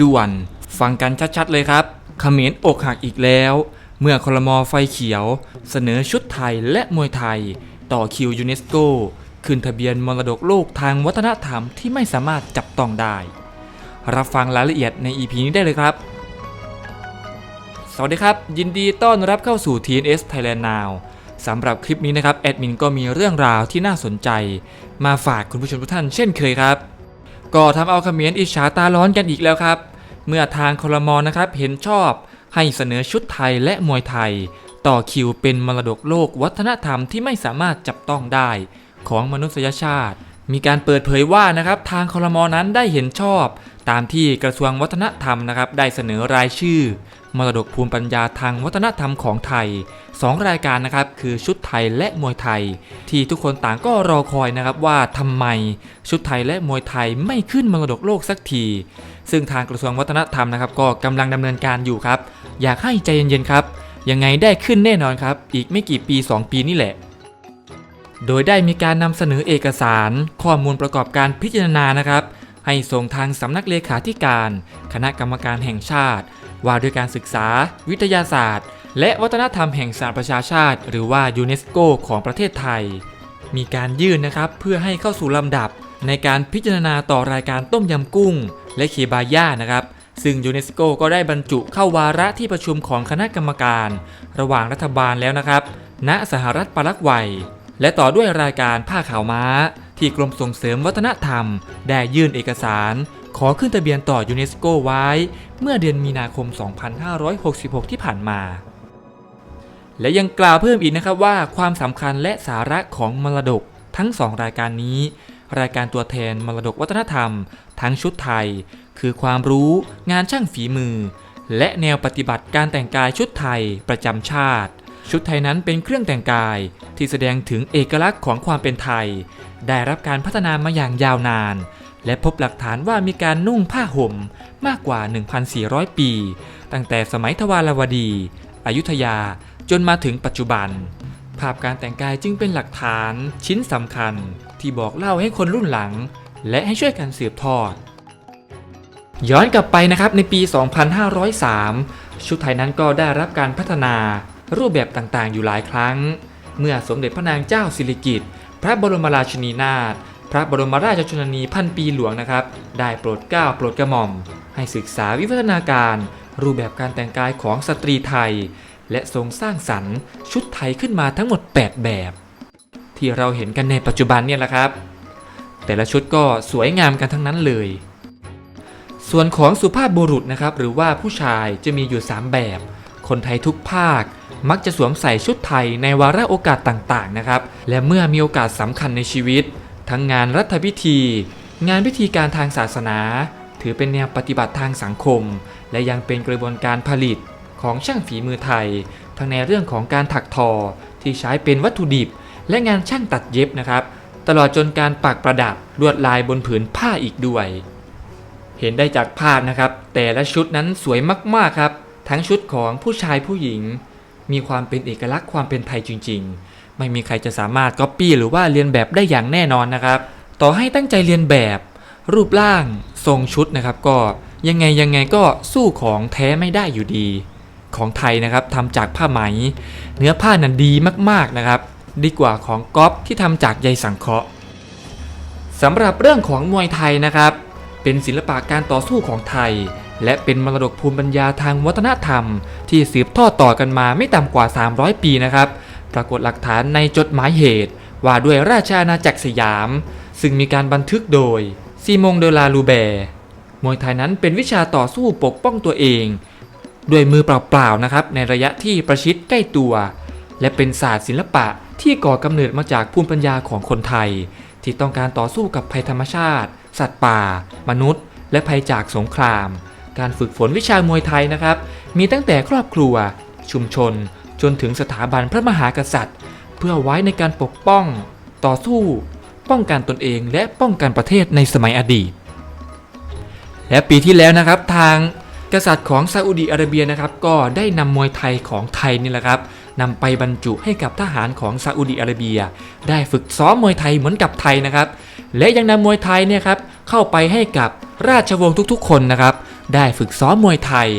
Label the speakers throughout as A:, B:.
A: ด่วน ฟังกันชัดๆเลยครับเขมรอกหักอีกแล้ว เมื่อคลมอไฟเขียว เสนอชุดไทยและมวยไทย ต่อคิวยูเนสโกขึ้นทะเบียนมรดกโลกทางวัฒนธรรมที่ไม่สามารถจับต้องได้ รับฟังรายละเอียดใน EP นี้ได้เลยครับ สวัสดีครับ ยินดีต้อนรับเข้าสู่ TNS Thailand Now สำหรับคลิปนี้นะครับ แอดมินก็มีเรื่องราวที่น่าสนใจ มาฝากคุณผู้ชมทุกท่านเช่นเคยครับ ก็ทำเอาเขมรอิจฉาตาร้อนกันอีกแล้วครับ เมื่อทางคลมอนะครับเห็นชอบให้เสนอชุดไทยและมวยไทย ต่อคิวเป็นมรดกโลกวัฒนธรรมที่ไม่สามารถจับต้องได้ของมนุษยชาติ มีการเปิดเผยว่านะครับทางคลมอนั้นได้เห็นชอบ ตามที่กระทรวงวัฒนธรรมนะครับได้เสนอรายชื่อ มรดกภูมิปัญญาทางวัฒนธรรมของไทย 2 รายการนะครับคือชุดไทยและมวยไทย ที่ทุกคนต่างก็รอคอยนะครับว่าทำไมชุดไทยและมวยไทยไม่ขึ้นมรดกโลกสักที ซึ่งทางกระทรวงวัฒนธรรมนะครับก็กำลังดำเนินการอยู่ครับ อยากให้ใจเย็นๆครับยังไงได้ขึ้นแน่นอนครับ อีกไม่กี่ปี 2 ปีนี่แหละ โดยได้มีการนำเสนอเอกสาร ข้อมูลประกอบการพิจารณานะครับ ให้ส่งทางสำนักเลขาธิการ คณะกรรมการแห่งชาติ ว่าด้วยการศึกษา วิทยาศาสตร์ และวัฒนธรรมแห่งสหประชาชาติ หรือว่ายูเนสโกของประเทศไทย มีการยื่นนะครับเพื่อให้เข้าสู่ลำดับ ในการพิจารณาต่อรายการต้มยำกุ้ง และเคบาย่านะครับซึ่งยูเนสโกก็ได้บรรจุเข้าวาระที่ประชุมของคณะกรรมการ ระหว่างรัฐบาลแล้วนะครับ ณสหรัฐปารากวัย และต่อด้วยรายการผ้าขาวม้า ที่กรมส่งเสริมวัฒนธรรม ได้ยื่นเอกสาร ขอขึ้นทะเบียนต่อยูเนสโกไว้ เมื่อเดือนมีนาคม 2566 ที่ผ่านมา และยังกล่าวเพิ่มอีกนะครับว่าความสำคัญและสาระของมรดกทั้ง 2 รายการนี้ รายการตัวแทนมรดกวัฒนธรรม ทั้งชุดไทย คือความรู้งานช่างฝีมือ และแนวปฏิบัติการแต่งกายชุดไทยประจำชาติ ชุดไทยนั้นเป็นเครื่องแต่งกายที่แสดงถึงเอกลักษณ์ของความเป็นไทย ได้รับการพัฒนามาอย่างยาวนาน และพบหลักฐานว่ามีการนุ่งผ้าห่มมากกว่า 1,400 ปี ตั้งแต่สมัยทวารวดี อยุธยาจนมาถึงปัจจุบัน ภาพการแต่งกายจึงเป็นหลักฐานชิ้นสำคัญ ที่บอกเล่าให้คนรุ่นหลัง และให้ช่วยกันสืบทอด ย้อนกลับไปนะครับในปี 2503 ชุดไทยนั้นก็ได้รับการพัฒนา รูปแบบต่างๆ อยู่หลายครั้ง เมื่อสมเด็จพระนางเจ้าสิริกิติ์พระบรมราชินีนาถพระบรมราชชนนีพันปีหลวงนะครับ ได้โปรดเกล้าโปรดกระหม่อม ให้ศึกษาวิวัฒนาการ รูปแบบการแต่งกายของสตรีไทย และทรงสร้างสรรค์ ชุดไทยขึ้นมาทั้งหมด 8 แบบ ที่เราเห็นกันในปัจจุบันเนี่ยแหละครับ แต่ละชุดก็สวยงามกันทั้งนั้นเลย ส่วนของสุภาพบุรุษนะครับ หรือว่าผู้ชายจะมีอยู่ 3 แบบ คนไทยทุกภาค มักจะสวมใส่ชุดไทยในวาระโอกาสต่างๆนะครับ และเมื่อมีโอกาสสำคัญในชีวิต ทั้งงานรัฐพิธี งานพิธีการทางศาสนา ถือเป็นแนวปฏิบัติทางสังคม และยังเป็นกระบวนการผลิตของช่างฝีมือไทย ทั้งในเรื่องของการถักทอที่ใช้เป็นวัตถุดิบ และงานช่างตัดเย็บนะครับ ตลอดจนการปักประดับลวดลายบนผืนผ้าอีกด้วย เห็นได้จากภาพนะครับ แต่ละชุดนั้นสวยมากๆครับ ทั้งชุดของผู้ชายผู้หญิง มีความเป็นเอกลักษณ์ความเป็นไทยจริง ๆ ไม่มีใครจะสามารถก๊อปปี้หรือว่าเรียนแบบได้อย่างแน่นอนนะครับ ต่อให้ตั้งใจเรียนแบบ รูปร่าง ทรงชุดนะครับก็ยังไงยังไงก็สู้ของแท้ไม่ได้อยู่ดี ของไทยนะครับทำจากผ้าไหม เนื้อผ้านั้นดีมากๆนะครับ ดีกว่าของก๊อปที่ทำจากใยสังเคราะห์สำหรับเรื่องของมวยไทยนะครับ เป็นศิลปะการต่อสู้ของไทย และเป็นมรดกภูมิปัญญาทางวัฒนธรรม ที่สืบทอดต่อกันมาไม่ต่ำกว่า 300 ปีนะครับ ปรากฏหลักฐานในจดหมายเหตุ ว่าด้วยราชอาณาจักรสยาม ซึ่งมีการบันทึกโดยซีมงเดลาลูแบร์มวยไทยนั้นเป็นวิชาต่อสู้ปกป้องตัวเอง ด้วยมือเปล่าๆนะครับ ในระยะที่ประชิดใกล้ตัว และเป็นศาสตร์ศิลปะที่ก่อกำเนิดมาจากภูมิปัญญาของคนไทย ที่ต้องการต่อสู้กับภัยธรรมชาติ สัตว์ป่า มนุษย์ และภัยจากสงคราม การฝึกฝนวิชามวยไทยนะครับ มีตั้งแต่ครอบครัว ชุมชน จนถึงสถาบันพระมหากษัตริย์ เพื่อไว้ในการปกป้อง ต่อสู้ ป้องกันตนเองและป้องกันประเทศในสมัยอดีต และปีที่แล้วนะครับทางกษัตริย์ของซาอุดีอาระเบียนะครับ ก็ได้นำมวยไทยของไทยนี่แหละครับนำไปบรรจุให้กับทหารของซาอุดีอาระเบีย ได้ฝึกซ้อมมวยไทยเหมือนกับไทยนะครับ และยังนำมวยไทยเนี่ยครับเข้าไปให้กับราชวงศ์ทุกๆ คนนะครับ ได้ฝึกซ้อมมวยไทย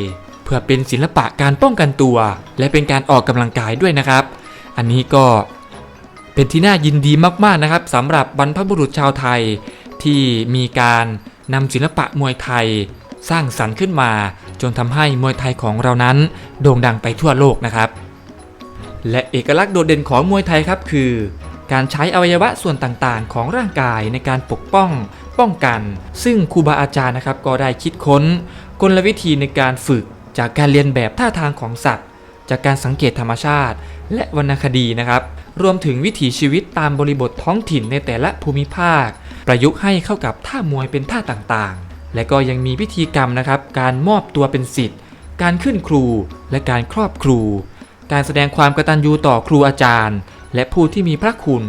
A: เพื่อเป็นศิลปะการป้องกันตัว และเป็นการออกกำลังกายด้วยนะครับ อันนี้ก็เป็นที่น่ายินดีมากๆนะครับสำหรับบรรพบุรุษชาวไทย ที่มีการนำศิลปะมวยไทย สร้างสรรค์ขึ้นมา จนทำให้มวยไทยของเรานั้น โด่งดังไปทั่วโลกนะครับ และเอกลักษณ์โดดเด่นของมวยไทยครับคือ การใช้อวัยวะส่วนต่างๆ ของร่างกายในการปกป้อง ป้องกัน ซึ่งครูบาอาจารย์นะครับก็ได้คิดค้น กลวิธีในการฝึกจากการเรียนแบบท่าทางของสัตว์ จากการสังเกตธรรมชาติ และวรรณคดีนะครับ รวมถึงวิถีชีวิตตามบริบทท้องถิ่นในแต่ละภูมิภาค ประยุกต์ให้เข้ากับท่ามวยเป็นท่าต่างๆ และก็ยังมีพิธีกรรมนะครับ การมอบตัวเป็นสิทธิ์การขึ้นครูและการครอบครู การแสดงความกตัญญูต่อครูอาจารย์ และผู้ที่มีพระคุณ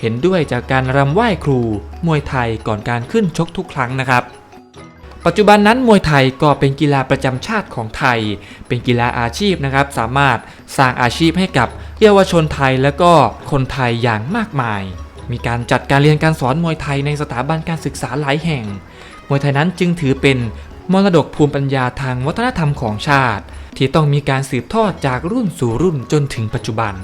A: เห็นด้วยจากการรำไหว้ครู มวยไทยก่อนการขึ้นชกทุกครั้งนะครับ ปัจจุบันนั้นมวยไทยก็เป็นกีฬาประจำชาติของไทย เป็นกีฬาอาชีพนะครับ สามารถสร้างอาชีพให้กับเยาวชนไทยและก็คนไทยอย่างมากมาย มีการจัดการเรียนการสอนมวยไทยในสถาบันการศึกษาหลายแห่ง มวยไทยนั้นจึงถือเป็นมรดกภูมิปัญญาทางวัฒนธรรมของชาติ ที่ต้องมีการสืบทอดจากรุ่นสู่รุ่นจนถึงปัจจุบัน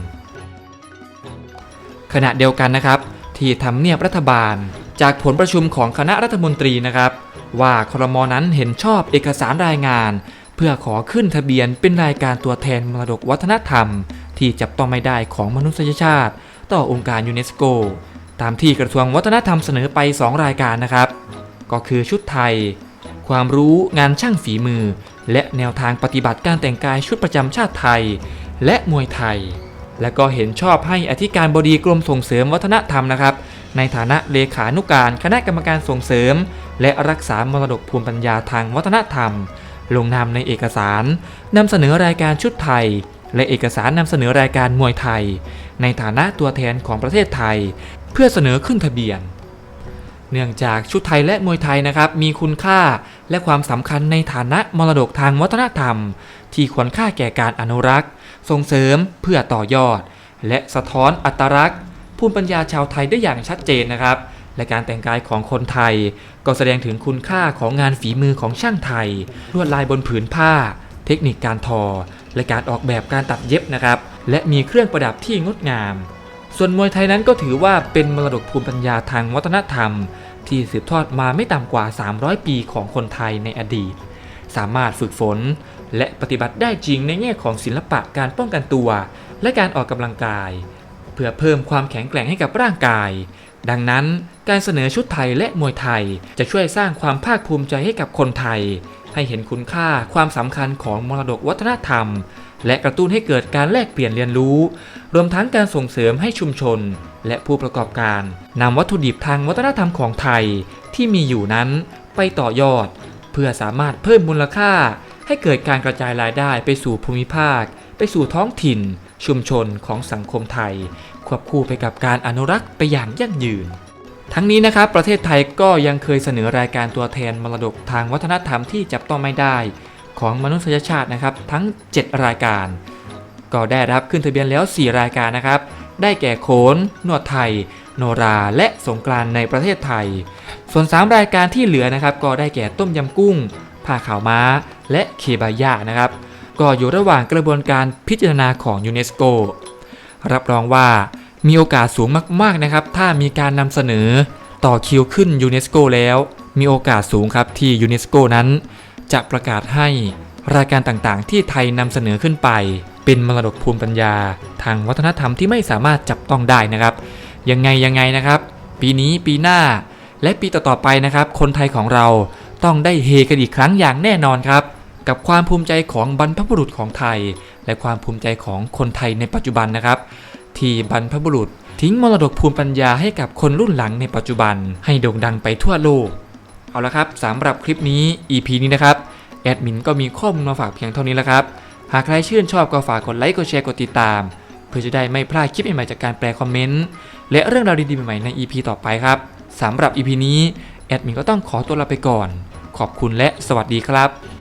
A: ขณะเดียวกันนะครับ ที่ทำเนียบรัฐบาล จากผลประชุมของคณะรัฐมนตรีนะครับ ว่าครมนั้นเห็นชอบเอกสารรายงาน เพื่อขอขึ้นทะเบียนเป็นรายการตัวแทนมรดกวัฒนธรรม ที่จับต้องไม่ได้ของมนุษยชาติ ต่อองค์การยูเนสโก ตามที่กระทรวงวัฒนธรรมเสนอไป 2 รายการนะครับ ก็คือชุดไทย ความรู้งานช่างฝีมือ และแนวทางปฏิบัติการแต่งกายชุดประจำชาติไทย และมวยไทย และก็เห็นชอบให้อธิการบดีกรมส่งเสริมวัฒนธรรมนะครับ ในฐานะเลขานุการคณะกรรมการส่งเสริม และรักษามรดกภูมิปัญญาทางวัฒนธรรม ลงนามในเอกสารนำเสนอรายการชุดไทย และเอกสารนำเสนอรายการมวยไทย ในฐานะตัวแทนของประเทศไทย เพื่อเสนอขึ้นทะเบียน เนื่องจากชุดไทยและมวยไทยนะครับ มีคุณค่าและความสำคัญในฐานะมรดกทางวัฒนธรรม ที่ควรค่าแก่การอนุรักษ์ ส่งเสริมเพื่อต่อยอด และสะท้อนอัตลักษณ์ภูมิปัญญาชาวไทยได้อย่างชัดเจนนะครับ และการแต่งกายของคนไทย ก็แสดงถึงคุณค่าของงานฝีมือของช่างไทย ลวดลายบนผืนผ้า เทคนิคการทอ และการออกแบบการตัดเย็บนะครับ และมีเครื่องประดับที่งดงาม ส่วนมวยไทยนั้นก็ถือว่าเป็นมรดกภูมิปัญญาทางวัฒนธรรม ที่สืบทอดมาไม่ต่ำกว่า 300 ปีของคนไทยในอดีต สามารถฝึกฝน และปฏิบัติได้จริงในแง่ของศิลปะการป้องกันตัว และการออกกำลังกาย เพื่อเพิ่มความแข็งแกร่งให้กับร่างกาย ดังนั้นการเสนอชุดไทยและมวยไทยจะช่วยสร้างความภาคภูมิใจให้กับคนไทย ให้เห็นคุณค่าความสำคัญของมรดกวัฒนธรรม และกระตุ้นให้เกิดการแลกเปลี่ยนเรียนรู้ รวมทั้งการส่งเสริมให้ชุมชน และผู้ประกอบการนำวัตถุดิบทางวัฒนธรรมของไทยที่มีอยู่นั้นไปต่อยอด เพื่อสามารถเพิ่มมูลค่า ให้เกิดการกระจายรายได้ไปสู่ภูมิภาค ไปสู่ท้องถิ่น ชุมชนของสังคมไทย ควบคู่ไปกับการอนุรักษ์ไปอย่างยั่งยืน ทั้งนี้นะครับประเทศไทยก็ยังเคยเสนอรายการตัวแทนมรดกทางวัฒนธรรมที่จับต้องไม่ได้ ของมนุษยชาตินะครับ ทั้ง 7 รายการ ก็ได้รับขึ้นทะเบียนแล้ว 4 รายการนะครับ ได้แก่โขนนวดไทย โนราและสงกรานในประเทศไทย ส่วน 3 รายการที่เหลือนะครับ ก็ได้แก่ต้มยำกุ้งผ้าขาวม้า และเคบายานะครับ ก็อยู่ระหว่างกระบวนการพิจารณาของยูเนสโก รับรองว่ามีโอกาสสูงมากๆนะครับ ถ้ามีการนำเสนอต่อคิวขึ้นยูเนสโกแล้ว มีโอกาสสูงครับที่ยูเนสโกนั้น จะประกาศให้รายการต่างๆ ที่ไทยนำเสนอขึ้นไป เป็นมรดกภูมิปัญญา ทางวัฒนธรรมที่ไม่สามารถจับต้องได้นะครับ ยังไงยังไงนะครับ ปีนี้ปีหน้า และปีต่อๆไปนะครับ คนไทยของเราต้องได้เฮกันอีกครั้งอย่างแน่นอนครับ กับความภูมิใจของบรรพบุรุษของไทย และความภูมิใจของคนไทยในปัจจุบันนะครับ ที่บรรพบุรุษทิ้งมรดกภูมิปัญญาให้กับคนรุ่นหลังในปัจจุบันให้โด่งดังไปทั่วโลก เอาละครับสำหรับคลิปนี้ EP นี้นะครับแอดมินก็มีข้อมูลมาฝากเพียงเท่านี้แล้วครับ หากใครชื่นชอบก็ฝากกดไลค์กดแชร์กดติดตาม เพื่อจะได้ไม่พลาดคลิปใหม่ๆจากการแปลคอมเมนต์และเรื่องราวดีๆใหม่ๆใน EP ต่อไปครับสำหรับ EP นี้แอดมินก็ต้องขอตัวลาไปก่อน ขอบคุณและสวัสดีครับ